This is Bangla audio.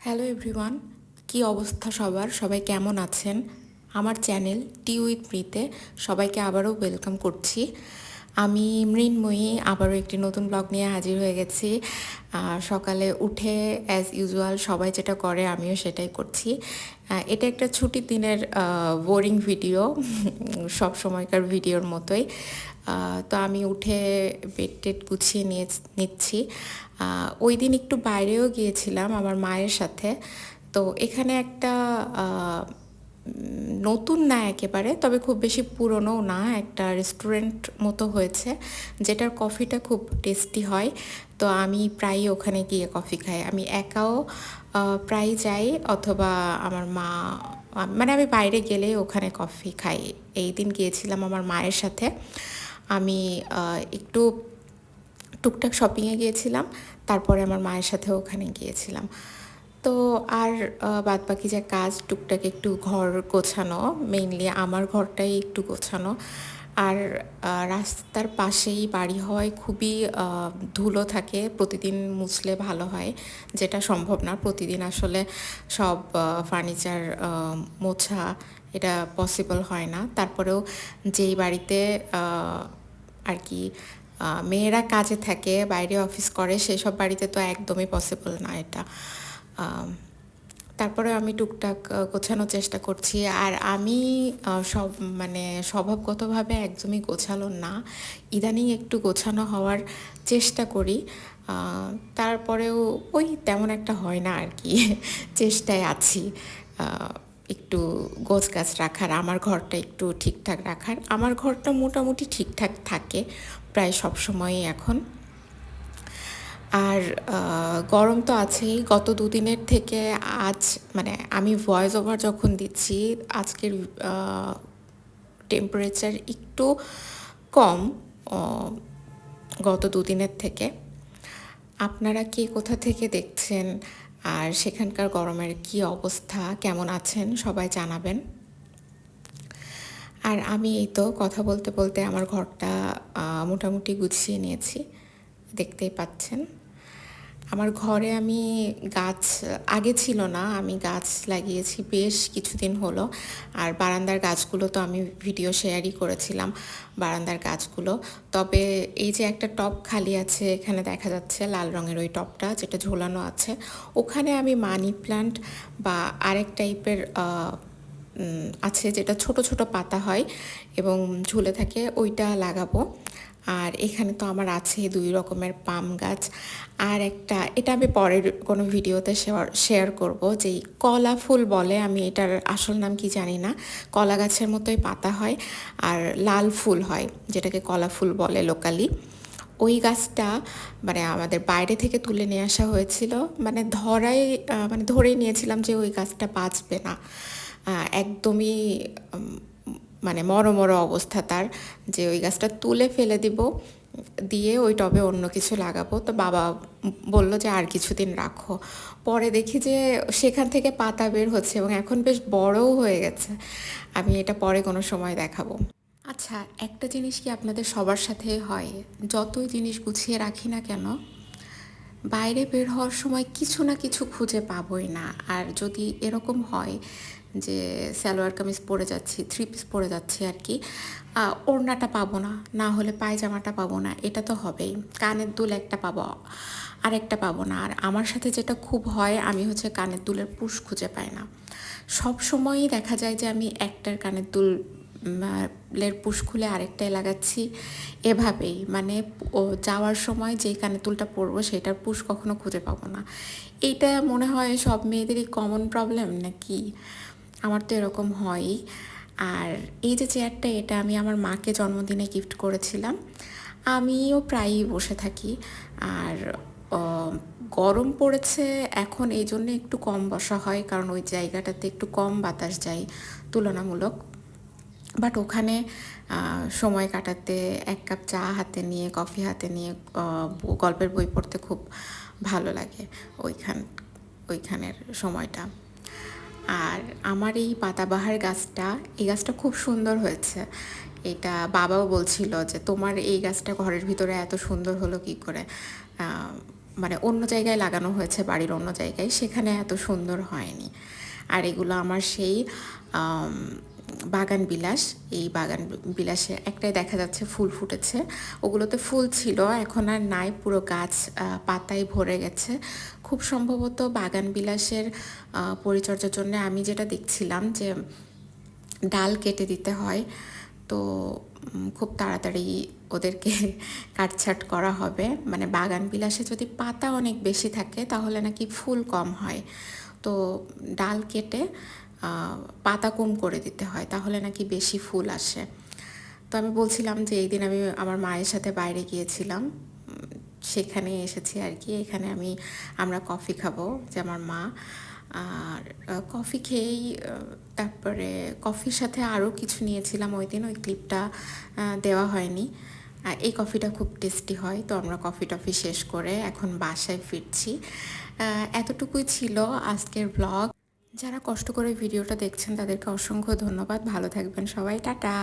হ্যালো এভরিওয়ান কি অবস্থা সবার? সবাই কেমন আছেন? আমার চ্যানেল টি উইথ মৃতে সবাইকে আবারও ওয়েলকাম করছি। আমি মৃন্ময়ী, আবারও একটি নতুন ব্লগ নিয়ে হাজির হয়ে গেছি। সকালে উঠে অ্যাজ ইউজুয়াল সবাই যেটা করে, আমিও সেটাই করছি। এটা একটা ছুটির দিনের বোরিং ভিডিও, সব সময়কার ভিডিওর মতোই। তো আমি উঠে বেড টেড গুছিয়ে নিয়ে, নিচ্ছি। ওই দিন একটু বাইরেও গিয়েছিলাম আমার মায়ের সাথে। তো এখানে একটা নতুন না একেবারে, তবে খুব বেশি পুরনো না, একটা রেস্টুরেন্ট মতো হয়েছে, যেটার কফিটা খুব টেস্টি হয়। তো আমি প্রায়ই ওখানে গিয়ে কফি খাই। আমি একাও প্রায় যাই, অথবা আমার মা মানে আমি বাইরে গেলে ওখানে কফি খাই। এই দিন গিয়েছিলাম আমার মায়ের সাথে। আমি একটু টুকটাক শপিংয়ে গিয়েছিলাম, তারপরে আমার মায়ের সাথে ওখানে গিয়েছিলাম। তো আর বাদ বাকি যে কাজ টুকটাক একটু ঘর গোছানো মেইনলি আমার ঘরটাই একটু গোছানো। আর রাস্তার পাশেই বাড়ি হয় খুবই ধুলো থাকে, প্রতিদিন মুছলে ভালো হয়, যেটা সম্ভব না। প্রতিদিন আসলে সব ফার্নিচার মোছা, এটা পসিবল হয় না। তারপরেও যেই বাড়িতে আর কি মেয়েরা কাজে থাকে, বাইরে অফিস করে, সেসব বাড়িতে তো একদমই পসিবল না এটা। তারপরে আমি টুকটাক গোছানোর চেষ্টা করছি। আর আমি সব মানে স্বভাবগতভাবে একদমই গোছালো না। ইদানিং একটু গোছানো হওয়ার চেষ্টা করি। তারপরেও ওই তেমন একটা হয় না আর কি। চেষ্টায় আছি একটু গোছ গাছ রাখার, আমার ঘরটা একটু ঠিকঠাক রাখার। আমার ঘরটা মোটামুটি ঠিকঠাক থাকে, প্রায় সব সময়ই এখন। আর গরম তো আছেই। গত দুদিনের থেকে আজ মানে আমি ভয়েস ওভার যখন দিচ্ছি, আজকের টেম্পারেচার একটু কম গত দুদিনের থেকে। আপনারা কে কোথা থেকে দেখছেন? আর সেখানকার গরমের কি অবস্থা? কেমন আছেন? সবাই জানাবেন। আর আমি এই তো কথা বলতে বলতে আমার ঘরটা মোটামুটি গুছিয়ে নিয়েছি। দেখতেই পাচ্ছেন। আমার ঘরে আমি গাছ, আগে ছিল না, আমি গাছ লাগিয়েছি বেশ কিছুদিন হলো। আর বারান্দার গাছগুলো তো আমি ভিডিও শেয়ারই করেছিলাম বারান্দার গাছগুলো। তবে এই যে একটা টব খালি আছে, এখানে দেখা যাচ্ছে লাল রঙের ওই টবটা যেটা ঝোলানো আছে। ওখানে আমি মানি প্ল্যান্ট বা আরেক টাইপের আছে যেটা ছোট ছোট পাতা হয় এবং ঝুলে থাকে, ওইটা লাগাবো। আর এখানে তো আমার আছে দুই রকমের পাম গাছ। আর একটা, এটা আমি পরের কোনো ভিডিওতে শেয়ার শেয়ার করব যেই কলা ফুল বলে, আমি এটার আসল নাম কি জানি না। কলা গাছের মতোই পাতা হয় আর লাল ফুল হয়, যেটাকে কলা ফুল বলে লোকালি। ওই গাছটা মানে আমাদের বাইরে থেকে তুলে নিয়ে আসা হয়েছিল মানে ধরাই মানে ধরেই নিয়েছিলাম যে ওই গাছটা বাঁচবে না। একদমই মানে মরো মরো অবস্থা তার, যে ওই গাছটা তুলে ফেলে দিব, দিয়ে ওই টবে অন্য কিছু লাগাবো। তো বাবা বলল যে আর কিছুদিন রাখো। পরে দেখি যে সেখান থেকে পাতা বের হচ্ছে এবং এখন বেশ বড়ও হয়ে গেছে। আমি এটা পরে কোনো সময় দেখাবো। আচ্ছা একটা জিনিস কি আপনাদের সবার সাথে হয়? যতই জিনিস গুছিয়ে রাখি না কেন বাইরে বের হওয়ার সময় কিছু না কিছু খুঁজে পাবোই না। আর যদি এরকম হয় যে সালোয়ার কামিজ পরে যাচ্ছি থ্রি পিস পরে যাচ্ছি আর কি ওড়নাটা পাবো না না হলে পায়জামাটা পাবো না, এটা তো হবেই। কানের দুল একটা পাবো আর একটা পাবো না। আর আমার সাথে যেটা খুব হয়, আমি হচ্ছে কানের দুলের পুশ খুঁজে পাই না। সব সময়ই দেখা যায় যে আমি একটার কানের দুল লের পুশ খুলে আরেকটায় লাগাচ্ছি এভাবেই। মানে যাওয়ার সময় যেই কানের দুলটা পরবো সেটার পুশ কখনো খুঁজে পাবো না। এইটা মনে হয় সব মেয়েদেরই কমন প্রবলেম নাকি? আমার তো এরকম হয়ই আর এই যে চেয়ারটা এটা আমি আমার মাকে জন্মদিনে গিফট করেছিলাম। আমিও প্রায়ই বসে থাকি। আর গরম পড়েছে, এখন এই জন্য একটু কম বসা হয়, কারণ ওই জায়গাটাতে একটু কম বাতাস যায় তুলনামূলক। বাট ওখানে সময় কাটাতে, এক কাপ চা হাতে নিয়ে, কফি হাতে নিয়ে গল্পের বই পড়তে খুব ভালো লাগে ওইখান, ওইখানের সময়টা। আর আমার এই পাতাবাহার গাছটা, এই গাছটা খুব সুন্দর হয়েছে। এটা বাবাও বলছিল যে, তোমার এই গাছটা ঘরের ভিতরে এত সুন্দর হলো কি করে? মানে অন্য জায়গায় লাগানো হয়েছে, বাড়ির অন্য জায়গায়, সেখানে এত সুন্দর হয়নি। আর এগুলো আমার সেই বাগান বিলাস, এই বাগান বিলাসে একটাই দেখা যাচ্ছে ফুল ফুটেছে। ওগুলোতে ফুল ছিল, এখন আর নাই, পুরো গাছ পাতায় ভরে গেছে। খুব সম্ভবত বাগান বিলাসের পরিচর্যার জন্য আমি যেটা দেখছিলাম যে, ডাল কেটে দিতে হয়, তো খুব তাড়াতাড়ি ওদেরকে কাটছাট করা হবে। মানে বাগান বিলাসে যদি পাতা অনেক বেশি থাকে, তাহলে নাকি ফুল কম হয়। তো, ডাল কেটে পাতা কম করে দিতে হয়, তাহলে নাকি বেশি ফুল আসে। তো আমি বলছিলাম যে এই দিন আমি আমার মায়ের সাথে বাইরে গিয়েছিলাম সেখানে এসেছি আর কি। এখানে আমি, আমরা কফি খাব, যে আমার মা। আর কফি খেয়েই তারপরে কফির সাথে আরও কিছু নিয়েছিলাম ওই দিন, ওই ক্লিপটা দেওয়া হয়নি। এই কফিটা খুব টেস্টি হয়, তো আমরা কফি টফি শেষ করে এখন বাসায় ফিরছি। এতটুকুই ছিল আজকের ব্লগ। যারা কষ্ট করে ভিডিওটা দেখছেন তাদেরকে অসংখ্য ধন্যবাদ। ভালো থাকবেন সবাই। টাটা।